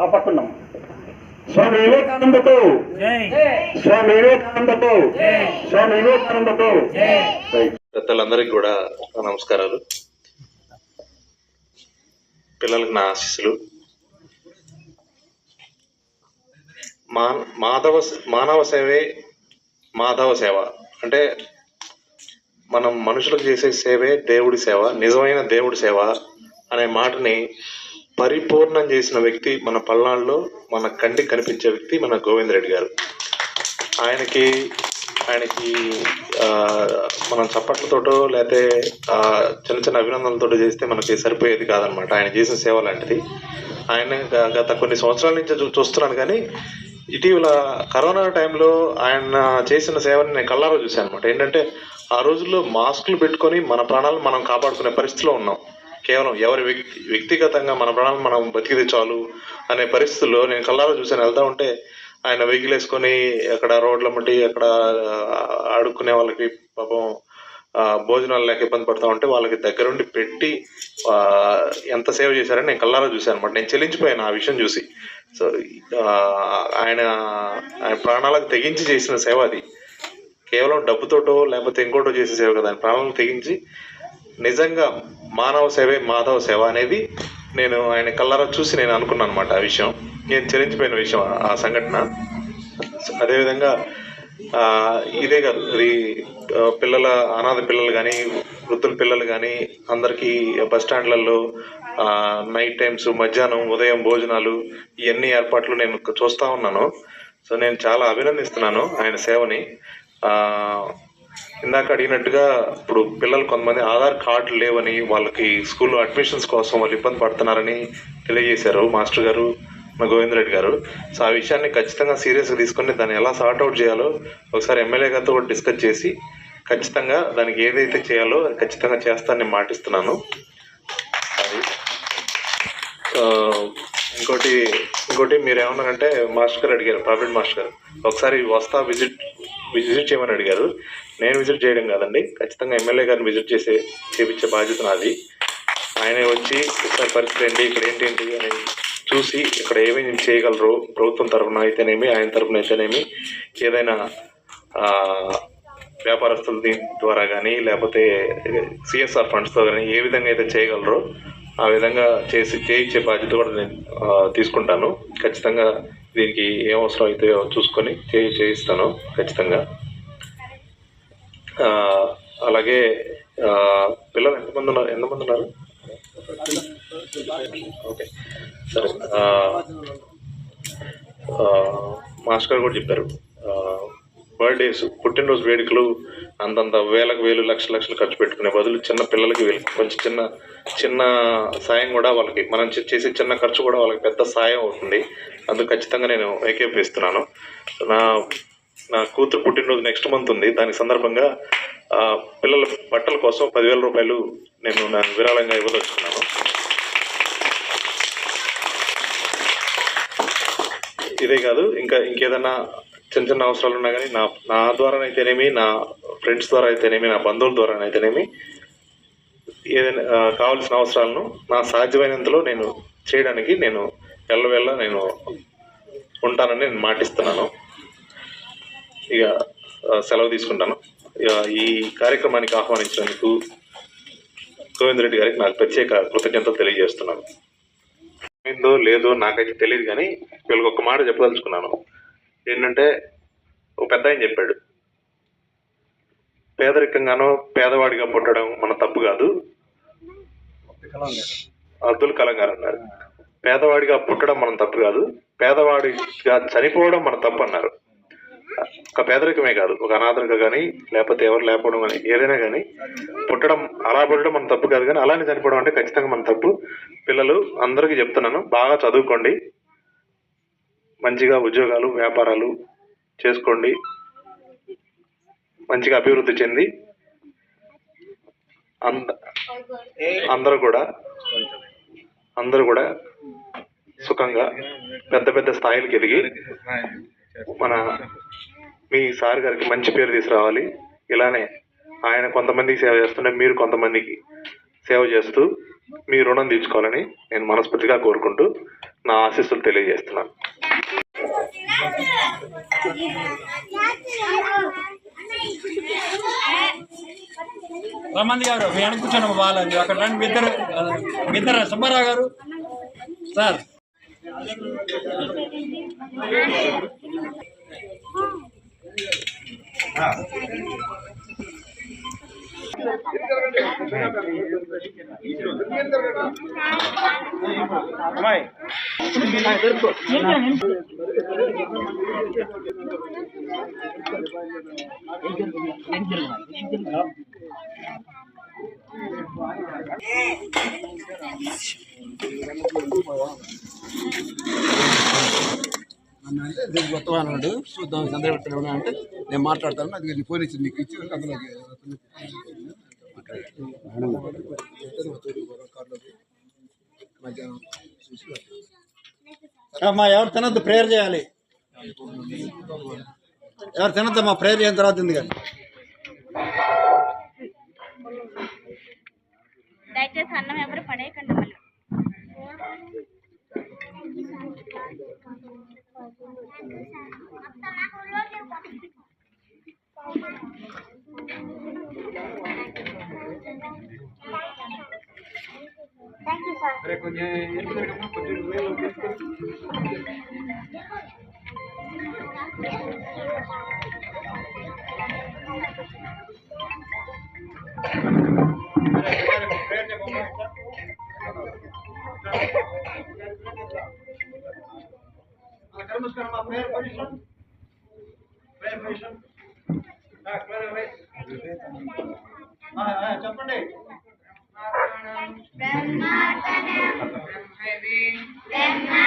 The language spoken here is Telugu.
ఆ పట్టున్నాం స్వామి వివేకానందకు. స్వామి వివేకానందకు. స్వామి వివేకానందకు. రైట్. పెద్దలందరికీ కూడా నమస్కారాలు. పిల్లలకు నా ఆశీస్సులు. మా మాధవ మానవ సేవే మాధవ సేవ. అంటే మనం మనుషులకు చేసే సేవే దేవుడి సేవ నిజమైన దేవుడి సేవ అనే మాటని పరిపూర్ణం చేసిన వ్యక్తి మన పల్నాడులో మన కంటికి కనిపించే వ్యక్తి మన గోవింద్ రెడ్డి గారు. ఆయనకి ఆయనకి మనం చప్పట్లతోటో లేకపోతే చిన్న చిన్న అభినందనలతో చేస్తే మనకి సరిపోయేది కాదనమాట ఆయన చేసిన సేవ లాంటిది. ఆయన గత కొన్ని సంవత్సరాల నుంచి చూస్తున్నాను కానీ ఇటీవల కరోనా టైంలో ఆయన చేసిన సేవని నేను కళ్ళారా చూశాను అనమాట ఏంటంటే ఆ రోజుల్లో మాస్కులు పెట్టుకొని మన ప్రాణాలను మనం కాపాడుకునే పరిస్థితిలో ఉన్నాం. కేవలం ఎవరి వ్యక్తి వ్యక్తిగతంగా మన ప్రాణాలు మనం బతికితే చాలు అనే పరిస్థితుల్లో నేను కళ్ళారా చూశాను. వెళ్తా ఉంటే ఆయన వెహికల్ వేసుకొని అక్కడ రోడ్ల మట్టి అక్కడ ఆడుకునే వాళ్ళకి పాపం భోజనాలు లేక ఇబ్బంది పడతా ఉంటే వాళ్ళకి దగ్గరుండి పెట్టి ఎంత సేవ చేశారని నేను కళ్ళారా చూశాను అనమాట నేను చెల్లించిపోయాను ఆ విషయం చూసి. సో ఆయన ఆయన ప్రాణాలకు తెగించి చేసిన సేవ అది. కేవలం డబ్బుతోటో లేకపోతే ఇంకోటో చేసే సేవ కదా. ఆయన ప్రాణాలను తెగించి నిజంగా మానవ సేవే మాధవ సేవ అనేది నేను ఆయన కళ్ళారా చూసి నేను అనుకున్నాను అనమాట ఆ విషయం. నేను చెల్లించిపోయిన విషయం ఆ- సంఘటన. సో అదేవిధంగా ఇదే కాదు ఇది పిల్లల అనాథ పిల్లలు కానీ వృద్ధుల పిల్లలు కానీ అందరికీ బస్ స్టాండ్లలో నైట్ టైమ్స్ మధ్యాహ్నం ఉదయం భోజనాలు ఇవన్నీ ఏర్పాట్లు నేను చూస్తూ ఉన్నాను. సో నేను చాలా అభినందిస్తున్నాను ఆయన సేవని. ఇందాక అడిగినట్టుగా ఇప్పుడు పిల్లలు కొంతమంది ఆధార్ కార్డు లేవని వాళ్ళకి స్కూల్లో అడ్మిషన్స్ కోసం వాళ్ళు ఇబ్బంది పడుతున్నారని తెలియజేశారు మాస్టర్ గారు మా గోవింద్ రెడ్డి గారు. సో ఆ విషయాన్ని ఖచ్చితంగా సీరియస్గా తీసుకొని దాన్ని ఎలా సార్ట్ అవుట్ చేయాలో ఒకసారి ఎమ్మెల్యే గారితో కూడా డిస్కస్ చేసి ఖచ్చితంగా దానికి ఏదైతే చేయాలో అది ఖచ్చితంగా చేస్తానని మాటిస్తున్నాను. అది. ఇంకోటి ఇంకోటి మీరు ఏమన్నారంటే మాస్టర్ గారు అడిగారు ప్రాఫిట్ మాస్టర్ గారు. ఒకసారి వస్తా విజిట్ విజిట్ చేయమని అడిగారు. నేను విజిట్ చేయడం కాదండి. ఖచ్చితంగా ఎమ్మెల్యే గారిని విజిట్ చేసే చేపించే బాధ్యత నాది. ఆయన వచ్చి ఒకసారి పరిస్థితి ఏంటి? ఇక్కడ ఏంటి అని చూసి ఇక్కడ ఏమేమి చేయగలరు? ప్రభుత్వం తరఫున అయితేనేమి ఆయన తరఫున అయితేనేమి? ఏదైనా వ్యాపారస్తుల దీని ద్వారా కానీ లేకపోతే సిఎస్ఆర్ ఫండ్స్తో కానీ ఏ విధంగా అయితే చేయగలరో ఆ విధంగా చేసి చేయించే బాధ్యత కూడా నేను తీసుకుంటాను. ఖచ్చితంగా దీనికి ఏం అవసరం అయితే చూసుకొని చేయి చేయిస్తాను ఖచ్చితంగా. అలాగే పిల్లలు ఎంతమంది ఉన్నారు? ఎంతమంది ఉన్నారు? ఓకే. సరే. మాస్టర్ గారు కూడా చెప్పారు. బర్త్డేస్ పుట్టినరోజు వేడుకలు అంతంత వేలకు వేలు లక్షల లక్షలు ఖర్చు పెట్టుకునే బదులు చిన్న పిల్లలకి వీళ్ళకి కొంచెం చిన్న చిన్న సాయం కూడా వాళ్ళకి మనం చేసే చిన్న ఖర్చు కూడా వాళ్ళకి పెద్ద సాయం అవుతుంది. అందుకు ఖచ్చితంగా నేను ఏకేపిస్తున్నాను నా నా కూతురు పుట్టినరోజు నెక్స్ట్ మంత్ ఉంది. దాని సందర్భంగా పిల్లల బట్టల కోసం పదివేల రూపాయలు నేను నా విరాళంగా ఇవ్వదలుచుకున్నాను. ఇదే కాదు ఇంకా ఇంకేదన్నా చిన్న చిన్న అవసరాలు ఉన్నా కానీ నా నా ద్వారా అయితేనేమి నా ఫ్రెండ్స్ ద్వారా అయితేనేమి నా బంధువుల ద్వారా అయితేనేమి ఏదైనా కావాల్సిన అవసరాలను నా సాధ్యమైనంతలో నేను చేయడానికి నేను ఎల్లవెల్ల నేను ఉంటానని నేను మాటిస్తున్నాను. ఇక సెలవు తీసుకుంటాను. ఇక ఈ కార్యక్రమానికి ఆహ్వానించినందుకు గోవింద్ రెడ్డి గారికి నాకు ప్రత్యేక కృతజ్ఞతలు తెలియజేస్తున్నాను. ఏందో లేదో నాకైతే తెలియదు కానీ వీళ్ళకి ఒక మాట చెప్పదలుచుకున్నాను. ఏంటంటే ఒక పెద్ద ఆయన చెప్పాడు. పేదరికంగానో పేదవాడిగా పుట్టడం మన తప్పు కాదు. అబ్దుల్ కలాం గారు అన్నారు. పేదవాడిగా పుట్టడం మనం తప్పు కాదు. పేదవాడిగా చనిపోవడం మన తప్పు అన్నారు. ఒక పేదరికమే కాదు. ఒక అనాథరిక కానీ లేకపోతే ఎవరు లేకపోవడం కానీ ఏదైనా కానీ పుట్టడం అలా పుట్టడం మన తప్పు కాదు కానీ అలానే చనిపోవడం అంటే ఖచ్చితంగా మన తప్పు. పిల్లలు అందరికీ చెప్తున్నాను బాగా చదువుకోండి. మంచిగా ఉద్యోగాలు వ్యాపారాలు చేసుకోండి. మంచిగా అభివృద్ధి చెంది అంద అందరూ కూడా అందరూ కూడా సుఖంగా పెద్ద పెద్ద స్థాయిలకు ఎదిగి మన మీ సార్ గారికి మంచి పేరు తీసుకురావాలి. ఇలానే ఆయన కొంతమందికి సేవ చేస్తుంటే మీరు కొంతమందికి సేవ చేస్తూ మీ రుణం తీర్చుకోవాలని నేను మనస్ఫూర్తిగా కోరుకుంటూ నా ఆశీస్సులు తెలియజేస్తున్నాను. రమంది గారు మీ వెనక కూర్చోండి వాళ్ళని అక్కడ రండి మీ ఇద్దరు మీ ఇద్దరు సుబ్బారావు గారు సార్ Ah. అంటే దీనికి కొత్తగా అన్నాడు చూద్దాం చంద్ర అంటే నేను మాట్లాడతాను అది నీ ఫోన్ ఇచ్చి మీకు ఇచ్చి అందులో మధ్యాహ్నం అమ్మా ఎవరు తినద్దు ప్రేయర్ చేయాలి. ఎవరు తినద్దమ్మా ప్రేయర్ చేసిన తర్వాత ఉంది కానీ దయచేసి అన్నం ఎవరు పడేయకండి మళ్ళీ. థ్యాంక్ యూ చెప్పండి. ब्रह्मार्पणम् ब्रह्मणे